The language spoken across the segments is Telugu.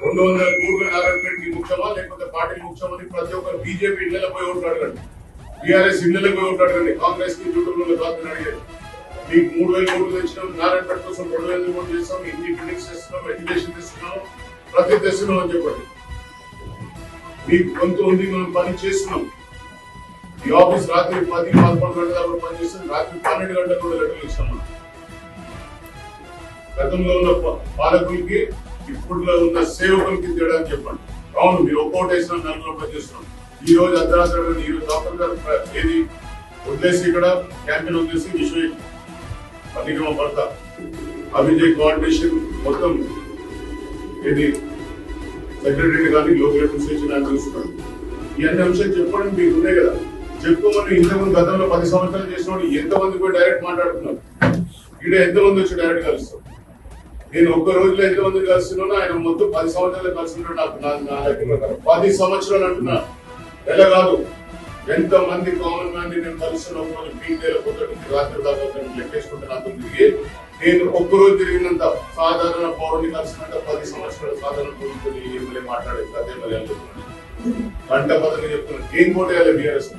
రెండు వందల కోట్ల నారాయణపేటకి ముఖ్యమా? లేకపోతే పార్టీ ముఖ్యమని ప్రతి ఒక్కరు బీజేపీ ఇళ్ళలో పోయి ఓట్లు అడగండి బీఆర్ఎస్ ఇళ్ళలో పోయి ఓట్లు అడగండి కాంగ్రెస్కి యూట్యూబ్ కాదు అడిగారు మీకు మూడు వేల కోట్లు తెచ్చినాం నారాయణపేట కోసం రెండు వేల కోట్లు చేస్తాం ఇన్ని బిల్డింగ్స్ తెస్తున్నాం ఎడ్యుకేషన్ తెస్తున్నాం? ప్రతి తెస్తున్నాం అని చెప్పండి. మీకు కొంత ఉంది మనం పని చేస్తున్నాం. ఈ ఆఫీస్ రాత్రి పది పదకొండు గంటల దాకా పని చేస్తుంది రాత్రి పన్నెండు గంటలకు కూడా లెటర్లు ఇస్తాం గతంలో ఉన్న పాలకులకి ఇప్పుడులో ఉన్న సేవకులకి తేడా అని చెప్పండి. అవును మీరు ఒక్కోటేసిన నెలలో పనిచేస్తున్నాం. ఈ రోజు అర్ధరాత్రి ఈ రోజు డాక్టర్ గారు ఏది వదిలేసి ఇక్కడ క్యాంటీన్ వదిలేసి విశ్వ పనికిమ భర్త అభిజయ్ కోఆర్డినేషన్ మొత్తం ఏది సెక్రటరీ కానీ లోకల్ అడ్మినిస్ట్రేషన్ ఆయన చూస్తున్నాడు ఇవన్నీ అంశాలు చెప్పడం మీకు ఉన్నాయి కదా. చెప్పుకోమని ఇంతకుముందు గతంలో పది సంవత్సరాలు చేసిన వాళ్ళు ఎంతమంది పోయి డైరెక్ట్ మాట్లాడుతున్నారు? ఇక్కడ ఎంతమంది వచ్చి డైరెక్ట్ కలుస్తారు? నేను ఒక్క రోజులో ఎంతమంది కలుస్తున్నానో ఆయన మొత్తం పది సంవత్సరాలు కలుస్తున్నాడు నాకు నా లెక్క పది సంవత్సరాలు అంటున్నా. ఎలా కాదు ఎంత మంది కామన్ మ్యాన్ నేను కలుస్తున్న ఒక రోజు పీకేల పొద్దుటి నుంచి రాత్రి దాకా లెక్కేసుకుంటే నాకు తిరిగి నేను ఒక్క రోజు తిరిగినంత సాధారణ పౌరుని కలిసినంత పది సంవత్సరాలు సాధారణ పౌరులతో ఎమ్మెల్యే మాట్లాడేది అదే ఎమ్మెల్యే గంట పదవి చెప్తున్నాను ఏం కోటేయాలి బీఆర్ఎస్?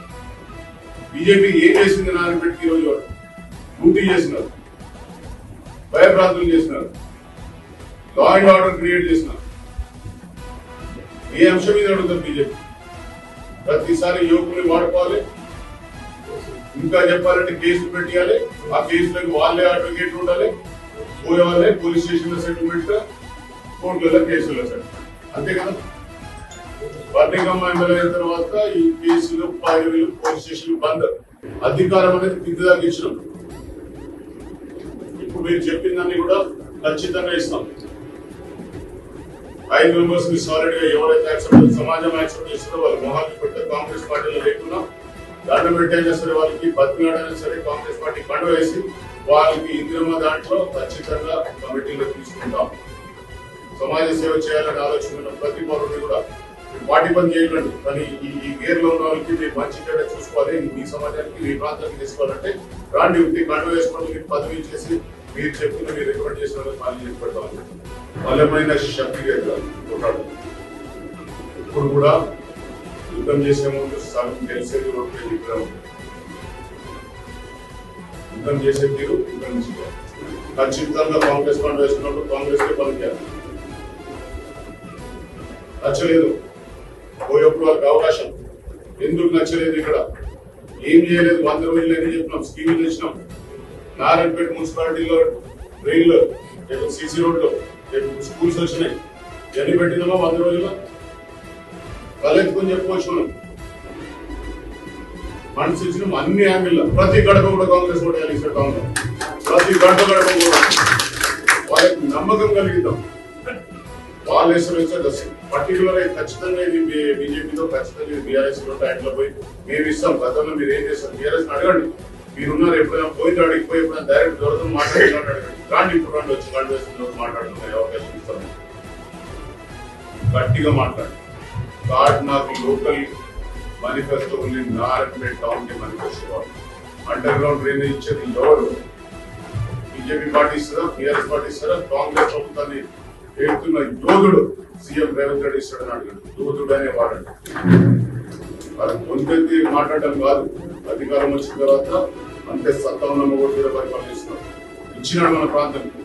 బీజేపీ ఏం చేసింది నాన్నపెట్టి ఈ రోజు వాళ్ళు డ్యూటీ చేసినారు. భయభ్రాంతులు చేసినారు. లా అండ్ ఆర్డర్ క్రియేట్ చేసినారు ఏ అంశం మీద అడుగుతారు బీజేపీ. ప్రతిసారి యువకుల్ని వాడుకోవాలి. ఇంకా చెప్పాలంటే కేసులు పెట్టాలి ఆ కేసులకు వాళ్ళే అడ్వకేట్ ఉండాలి. పోయే వాళ్ళే పోలీస్ స్టేషన్లో సెటిల్మెంట్ కోర్టులలో కేసుల్లో సెటిల్మెంట్ అంతే కదా వర్ణికమ్మ ఎమ్మెల్యే అయిన తర్వాత ఈ కేసులు ఫైర్లు పోలీస్ స్టేషన్ బంద్. అధికారం అనేది కింది దాకా ఇచ్చినాం. ఇప్పుడు మీరు చెప్పిందాన్ని కూడా ఖచ్చితంగా ఇస్తాం. ఐదు మెంబర్స్ని సాలిడ్గా ఎవరైతే యాక్సెప్ట్ సమాజం యాక్సెప్ట్ చేస్తారో వాళ్ళు మొహాలు పెట్టారు కాంగ్రెస్ పార్టీలో లేకుండా దండం పెట్టైనా సరే వాళ్ళకి బతికినాడైనా సరే కాంగ్రెస్ పార్టీ కండ వేసి వాళ్ళకి ఇందిరమ్మ దాంట్లో ఖచ్చితంగా కమిటీలో తీసుకుంటాం. సమాజ సేవ చేయాలని ఆలోచన ఉన్న ప్రతి పౌరుడిని కూడా వాటి పని చేయకండి. కానీ ఈ గేర్లో గేర్లో ఉన్న వాళ్ళకి మీరు మంచి చెడ్డ చూసుకోవాలి. మీ సమాజానికి మీ ప్రాంతానికి తీసుకోవాలంటే రాండి. ఉత్తి కండు వేసుకోండి పదవి చేసి మీరు చెప్పిన మీరు రికమెండ్ చేసిన వాళ్ళకి మళ్ళీ చేసి బలమైన శక్తిగా కొట్టాడు. ఇప్పుడు కూడా యుద్ధం చేసే ముందు సగం తెలిసేది ఒకటే విగ్రహం. యుద్ధం చేసే తీరు యుద్ధం చేయాలి ఖచ్చితంగా కాంగ్రెస్ పండు వేసుకున్నప్పుడు కాంగ్రెస్ కే పనిచేయాలి నచ్చలేదు. పోయేప్పుడు వాళ్ళకి అవకాశం. ఎందుకు నచ్చలేదు ఇక్కడ? ఏం చేయలేదు? వంద రోజులు అని చెప్పినాం. స్కీములు తెచ్చినాం. నారాయణపేట మున్సిపాలిటీలో రైల్లో రేపు సీసీ రోడ్లో స్కూల్స్ వచ్చినాయి. ఎన్ని పెట్టినామా వంద రోజుల్లో తలెత్తుకొని చెప్పుకోవచ్చు మనం. ఫండ్స్ ఇచ్చిన అన్ని యాంగిల్లో ప్రతి గడప కూడా కాంగ్రెస్ ఓటు కలిగిస్తారు కాంగ్రెస్. ప్రతి గడప గడప కూడా. వాళ్ళకి నమ్మకం కలిగిద్దాం. వాళ్ళు వేసిన పర్టికులర్ అయితే ఖచ్చితంగా ఇది బీజేపీతో ఖచ్చితంగా ఇది బీఆర్ఎస్లో టైంలో పోయి మేము ఇస్తాం. గతంలో మీరు ఏం చేస్తారు బీఆర్ఎస్ అడగండి. మీరున్నారు ఎప్పుడైనా పోయింది అడిగిపోయి ఎప్పుడైనా డైరెక్ట్ దొరకదు మాట్లాడినట్టు అడగండి. రాండి ఇప్పుడు రండి వచ్చి గంట వేసిన మాట్లాడుతున్న అవకాశం ఇస్తాను గట్టిగా మాట్లాడు. కార్డ్ నాకు లోకల్ మేనిఫెస్టో ఉంది నారాయణపేట టౌన్కి మేనిఫెస్టో అండర్ గ్రౌండ్ డ్రైనేజ్ ఇచ్చేది ఎవరు? బీజేపీ పార్టీ ఇస్తారా టీఆర్ఎస్ పార్టీ ఇస్తారా కాంగ్రెస్ ప్రభుత్వాన్ని ఏడుతున్న యోధుడు సీఎం రేవంత్ రెడ్డి ఇస్తాడని అడిగాడు. యోధుడు అనే వాడండి అది పొందెత్తి మాట్లాడడం కాదు. అధికారం వచ్చిన తర్వాత అంతే సత్తా ఉన్న కూడా పరిపాలన ఇస్తున్నారు ఇచ్చినాడు మన ప్రాంతానికి.